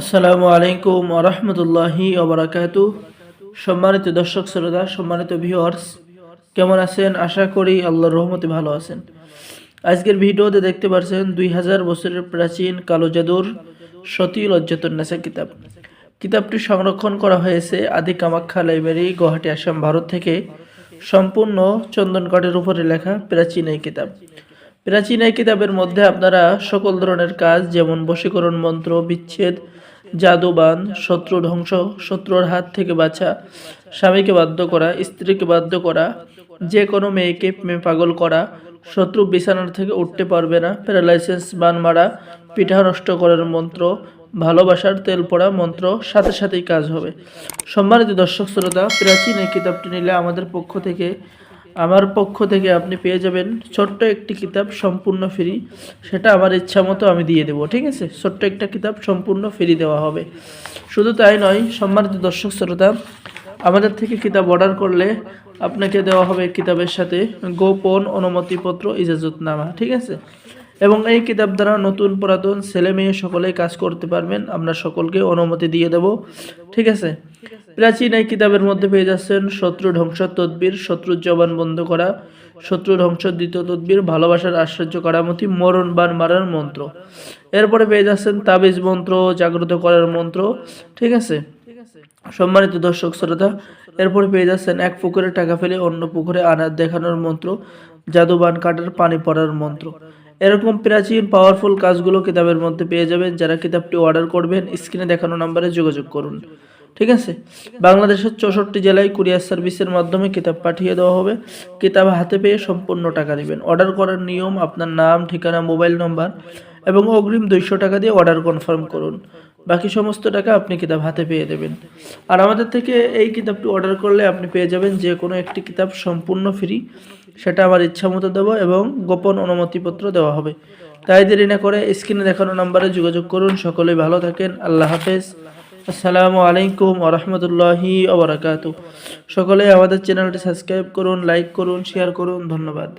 আসসালামু আলাইকুম আরহামতুল্লাহি ওবরাকাতু সম্মানিত দর্শক শ্রোতা, সম্মানিত ভিউয়ার্স কেমন আছেন? আশা করি আল্লাহর রহমতে ভালো আছেন। আজকের ভিডিওতে দেখতে পাচ্ছেন দুই হাজার বছরের প্রাচীন কালো জাদুর সতী লজ্জাতুন্নেসা কিতাব। কিতাবটি সংরক্ষণ করা হয়েছে আদি কামাখ্যা লাইব্রেরি, গুয়াহাটি, আসাম, ভারত থেকে। সম্পূর্ণ চন্দন কাঠের উপরে লেখা প্রাচীন এই কিতাব। প্রাচীন এই কিতাবের মধ্যে আপনারা সকল ধরনের কাজ, যেমন বশীকরণ মন্ত্র, বিচ্ছেদ, জাদুবান, শত্রু ধ্বংস, শত্রুর হাত থেকে বাঁচা স্বামীকে বাধ্য করা, স্ত্রীকে বাধ্য করা, যে কোনো মেয়েকে পাগল করা, শত্রু বিছানার থেকে উঠতে পারবে না, প্যারালাইসিস, বান মারা, পিঠা নষ্ট করার মন্ত্র, ভালোবাসার তেল পড়া মন্ত্র, সাথে সাথেই কাজ হবে। সম্মানিত দর্শক, শ্রোতা, প্রাচীন এই কিতাবটি নিলে আমাদের পক্ষ থেকে আমার পক্ষ থেকে আপনি পেয়ে যাবেন ছোট্ট একটি কিতাব সম্পূর্ণ ফ্রি। সেটা আমার ইচ্ছা মতো আমি দিয়ে দেবো, ঠিক আছে? ছোট্ট একটা কিতাব সম্পূর্ণ ফ্রি দেওয়া হবে। শুধু তাই নয়, সম্মানিত দর্শক শ্রোতা, আমাদের থেকে কিতাব অর্ডার করলে আপনাকে দেওয়া হবে কিতাবের সাথে গোপন অনুমতিপত্র ইজাজতনামা, ঠিক আছে? এবং এই কিতাব দ্বারা নতুন পুরাতন ছেলে মেয়ে সকলেই কাজ করতে পারবেন। আমরা সকলকে অনুমতি দিয়ে দেব। ঠিক আছে? প্রাচীন এই কিতাবের মধ্যে পেয়ে যাচ্ছেন শত্রু ধ্বংস তদ্বির শত্রুর জবান বন্ধ করা, শত্রু ধ্বংস দ্বিতীয় তদ্বির, ভালোবাসার আশ্চর্য করামতি, মরণ বান মারার মন্ত্র। এরপরে পেয়ে যাচ্ছেন তাবিজ মন্ত্র, জাগ্রত করার মন্ত্র। ঠিক আছে? সম্মানিত দর্শক, শ্রোতা, এরপরে পেয়ে যাচ্ছেন এক পুকুরে টাকা ফেলে অন্য পুকুরে আনার দেখানোর মন্ত্র, জাদুবান কাটার পানি পড়ার মন্ত্র। এরকম প্রাচীন পাওয়ারফুল কাজগুলো কিতাবের মধ্যে পেয়ে যাবেন। যারা কিতাবটি অর্ডার করবেন, স্ক্রিনে দেখানো নাম্বারে যোগাযোগ করুন। ঠিক আছে? বাংলাদেশের চৌষট্টি জেলায় কুরিয়ার সার্ভিসের মাধ্যমে কিতাব পাঠিয়ে দেওয়া হবে। কিতাব হাতে পেয়ে সম্পূর্ণ টাকা দেবেন। অর্ডার করার নিয়ম, আপনার নাম, ঠিকানা মোবাইল নম্বর এবং অগ্রিম দুইশো টাকা দিয়ে অর্ডার কনফার্ম করুন। বাকি সমস্ত টাকা আপনি কিতাব হাতে পেয়ে দেবেন। আর আমাদের থেকে এই কিতাবটি অর্ডার করলে আপনি পেয়ে যাবেন যে কোনো একটি কিতাব সম্পূর্ণ ফ্রি সেটা আমার ইচ্ছা মতো দেবো এবং গোপন অনুমতিপত্র দেওয়া হবে। তাই দেরি না করে স্ক্রিনে দেখানো নাম্বারে যোগাযোগ করুন। সকলেই ভালো থাকেন। আল্লাহ হাফেজ। আসসালামু আলাইকুম ওরহমতুল্লাহি ওবরাকাতু সকলে আমাদের চ্যানেলটি সাবস্ক্রাইব করুন লাইক করুন শেয়ার করুন। ধন্যবাদ।